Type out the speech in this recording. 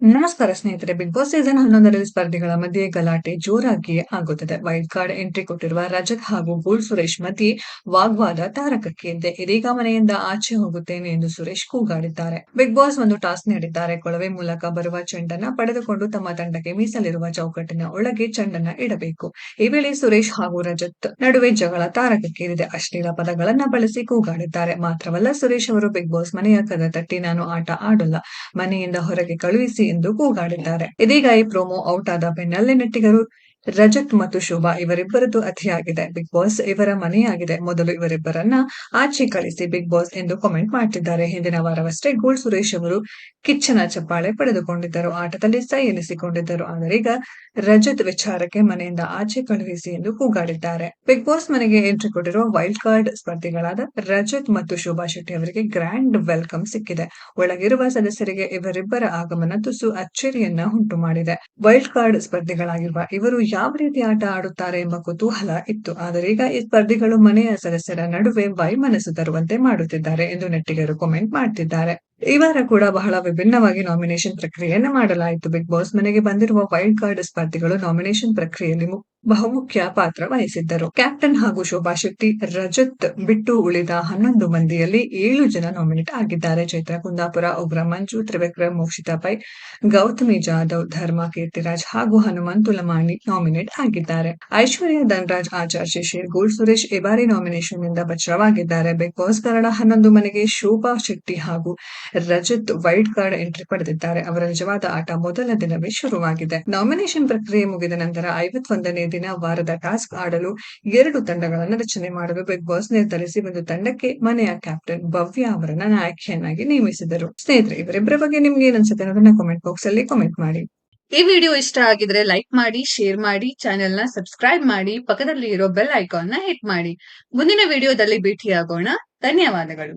ನಮಸ್ಕಾರ ಸ್ನೇಹಿತರೆ big boss season ಹನ್ನೊಂದರಲ್ಲಿ ಸ್ಪರ್ಧಿಗಳ ಮಧ್ಯೆ ಗಲಾಟೆ ಜೋರಾಗಿಯೇ ಆಗುತ್ತದೆ. ವೈಲ್ಡ್ ಕಾರ್ಡ್ ಎಂಟ್ರಿ ಕೊಟ್ಟಿರುವ ರಜತ್ ಹಾಗೂ ಗೋಲ್ಡ್ ಸುರೇಶ್ ಮತಿ ವಾಗ್ವಾದ ತಾರಕಕ್ಕೇರಿದೆ ಇದೀಗ ಮನೆಯಿಂದ ಆಚೆ ಹೋಗುತ್ತೇನೆ ಎಂದು ಸುರೇಶ್ ಕೂಗಾಡಿದ್ದಾರೆ. ಬಿಗ್ ಬಾಸ್ ಒಂದು ಟಾಸ್ಕ್ ನೀಡಿದ್ದಾರೆ. ಕೊಳವೆ ಮೂಲಕ ಬರುವ ಚೆಂಡನ್ನ ಪಡೆದುಕೊಂಡು ತಮ್ಮ ತಂಡಕ್ಕೆ ಮೀಸಲಿರುವ ಚೌಕಟ್ಟಿನ ಒಳಗೆ ಚೆಂಡನ್ನ ಇಡಬೇಕು. ಈ ವೇಳೆ ಸುರೇಶ್ ಹಾಗೂ ರಜತ್ ನಡುವೆ ಜಗಳ ತಾರಕಕ್ಕೇರಿದೆ ಅಶ್ಲೀಲ ಪದಗಳನ್ನ ಬಳಸಿ ಕೂಗಾಡಿದ್ದಾರೆ. ಮಾತ್ರವಲ್ಲ, ಸುರೇಶ್ ಅವರು ಬಿಗ್ ಬಾಸ್ ಮನೆಯ ಕದ ತಟ್ಟಿ ನಾನು ಆಟ ಆಡಲ್ಲ. ಮನೆಯಿಂದ ಹೊರಗೆ ಕಳುಹಿಸಿ ಎಂದು ಕೂಗಾಡಿದ್ದಾರೆ. ಇದೀಗ ಈ ಪ್ರೋಮೋ ಔಟ್ ಆದ ಬೆನ್ನಲ್ಲೇ ನೆಟ್ಟಿಗರು ರಜತ್ ಮತ್ತು ಶೋಭಾ ಇವರಿಬ್ಬರದ್ದು ಅತಿಯಾಗಿದೆ. ಬಿಗ್ ಬಾಸ್ ಇವರ ಮನೆಯಾಗಿದೆ. ಮೊದಲು ಇವರಿಬ್ಬರನ್ನ ಆಚೆ ಕಳಿಸಿ ಬಿಗ್ ಬಾಸ್ ಎಂದು ಕಾಮೆಂಟ್ ಮಾಡ್ತಿದ್ದಾರೆ. ಹಿಂದಿನ ವಾರವಷ್ಟೇ ಗೋಲ್ ಸುರೇಶ್ ಅವರು ಕಿಚ್ಚನ ಚಪ್ಪಾಳೆ ಪಡೆದುಕೊಂಡಿದ್ದರು. ಆಟದಲ್ಲಿ ಸೈ ಎನಿಸಿಕೊಂಡಿದ್ದರು. ಆದರೀಗ ರಜತ್ ವಿಚಾರಕ್ಕೆ ಮನೆಯಿಂದ ಆಚೆ ಕಳುಹಿಸಿ ಎಂದು ಕೂಗಾಡಿದ್ದಾರೆ. ಬಿಗ್ ಬಾಸ್ ಮನೆಗೆ ಎಂಟ್ರಿ ಕೊಟ್ಟಿರುವ ವೈಲ್ಡ್ ಕಾರ್ಡ್ ಸ್ಪರ್ಧಿಗಳಾದ ರಜತ್ ಮತ್ತು ಶೋಭಾ ಶೆಟ್ಟಿ ಅವರಿಗೆ ಗ್ರ್ಯಾಂಡ್ ವೆಲ್ಕಮ್ ಸಿಕ್ಕಿದೆ. ಒಳಗಿರುವ ಸದಸ್ಯರಿಗೆ ಇವರಿಬ್ಬರ ಆಗಮನ ತುಸು ಅಚ್ಚರಿಯನ್ನ ಉಂಟು ಮಾಡಿದೆ ವೈಲ್ಡ್ ಕಾರ್ಡ್ ಸ್ಪರ್ಧಿಗಳಾಗಿರುವ ಇವರು ಯಾವ ರೀತಿ ಆಟ ಆಡುತ್ತಾರೆ ಎಂಬ ಕುತೂಹಲ ಇತ್ತು. ಆದರೆ ಈಗ ಈ ಸ್ಪರ್ಧಿಗಳು ಮನೆಯ ಸದಸ್ಯರ ನಡುವೆ ವೈಮನಸ್ಸು ತರುವಂತೆ ಮಾಡುತ್ತಿದ್ದಾರೆ ಎಂದು ನೆಟ್ಟಿಗರು ಕಾಮೆಂಟ್ ಮಾಡ್ತಿದ್ದಾರೆ. ಈ ವಾರ ಕೂಡ ಬಹಳ ವಿಭಿನ್ನವಾಗಿ ನಾಮಿನೇಷನ್ ಪ್ರಕ್ರಿಯೆಯನ್ನು ಮಾಡಲಾಯಿತು. ಬಿಗ್ ಬಾಸ್ ಮನೆಗೆ ಬಂದಿರುವ ವೈಲ್ಡ್ ಕಾರ್ಡ್ ಸ್ಪರ್ಧಿಗಳು ನಾಮಿನೇಷನ್ ಪ್ರಕ್ರಿಯೆಯಲ್ಲಿ ಬಹುಮುಖ್ಯ ಪಾತ್ರ ವಹಿಸಿದ್ದರು. ಕ್ಯಾಪ್ಟನ್ ಹಾಗೂ ಶೋಭಾ ಶೆಟ್ಟಿ, ರಜತ್ ಬಿಟ್ಟು ಉಳಿದ ಹನ್ನೊಂದು ಮಂದಿಯಲ್ಲಿ ಏಳು ಜನ ನಾಮಿನೇಟ್ ಆಗಿದ್ದಾರೆ. ಚೈತ್ರ ಕುಂದಾಪುರ, ಉಗ್ರ ಮಂಜು, ತ್ರಿವಿಕ್ರಮ್, ಮೋಕ್ಷಿತಾ ಪೈ, ಗೌತಮಿ ಜಾಧವ್, ಧರ್ಮ, ಕೀರ್ತಿರಾಜ್ ಹಾಗೂ ಹನುಮಂತು ಲಮಾಣಿ ನಾಮಿನೇಟ್ ಆಗಿದ್ದಾರೆ. ಐಶ್ವರ್ಯ ಧನರಾಜ್ ಆಚಾರ್ ಶಿಶಿರ್ ಗೋಲ್ ಸುರೇಶ್ ಈ ಬಾರಿ ನಾಮಿನೇಷನ್ನಿಂದ ಬಚಾವಾಗಿದ್ದಾರೆ ಬಾಸ್ ಕನ್ನಡ ಹನ್ನೊಂದು ಮನೆಗೆ ಶೋಭಾ ಶೆಟ್ಟಿ ಹಾಗೂ ರಜತ್ ವೈಟ್ ಕಾರ್ಡ್ ಎಂಟ್ರಿ ಪಡೆದಿದ್ದಾರೆ. ಅವರ ನಿಜವಾದ ಆಟ ಮೊದಲ ದಿನವೇ ಶುರುವಾಗಿದೆ. ನಾಮಿನೇಷನ್ ಪ್ರಕ್ರಿಯೆ ಮುಗಿದ ನಂತರ ಐವತ್ತೊಂದನೇ ದಿನ ವಾರದ ಟಾಸ್ಕ್ ಆಡಲು ಎರಡು ತಂಡಗಳನ್ನು ರಚನೆ ಮಾಡಲು ಬಿಗ್ ಬಾಸ್ ನಿರ್ಧರಿಸಿ ಒಂದು ತಂಡಕ್ಕೆ ಮನೆಯ ಕ್ಯಾಪ್ಟನ್ ಭವ್ಯ ಅವರನ್ನ ನಾಯಕಿಯನ್ನಾಗಿ ನೇಮಿಸಿದರು. ಸ್ನೇಹಿತರೆ, ಇವರಿಬ್ಬರ ಬಗ್ಗೆ ನಿಮ್ಗೆ ಏನ್ ಅನ್ಸುತ್ತೆ ಅನ್ನೋದನ್ನ ಕಾಮೆಂಟ್ ಬಾಕ್ಸ್ ಅಲ್ಲಿ ಕಾಮೆಂಟ್ ಮಾಡಿ. ಈ ವಿಡಿಯೋ ಇಷ್ಟ ಆಗಿದ್ರೆ ಲೈಕ್ ಮಾಡಿ ಶೇರ್ ಮಾಡಿ ಚಾನೆಲ್ನ ಸಬ್ಸ್ಕ್ರೈಬ್ ಮಾಡಿ ಪಕ್ಕದಲ್ಲಿ ಇರೋ ಬೆಲ್ ಐಕಾನ್ನ ಹಿಟ್ ಮಾಡಿ. ಮುಂದಿನ ವಿಡಿಯೋದಲ್ಲಿ ಭೇಟಿಯಾಗೋಣ. ಧನ್ಯವಾದಗಳು.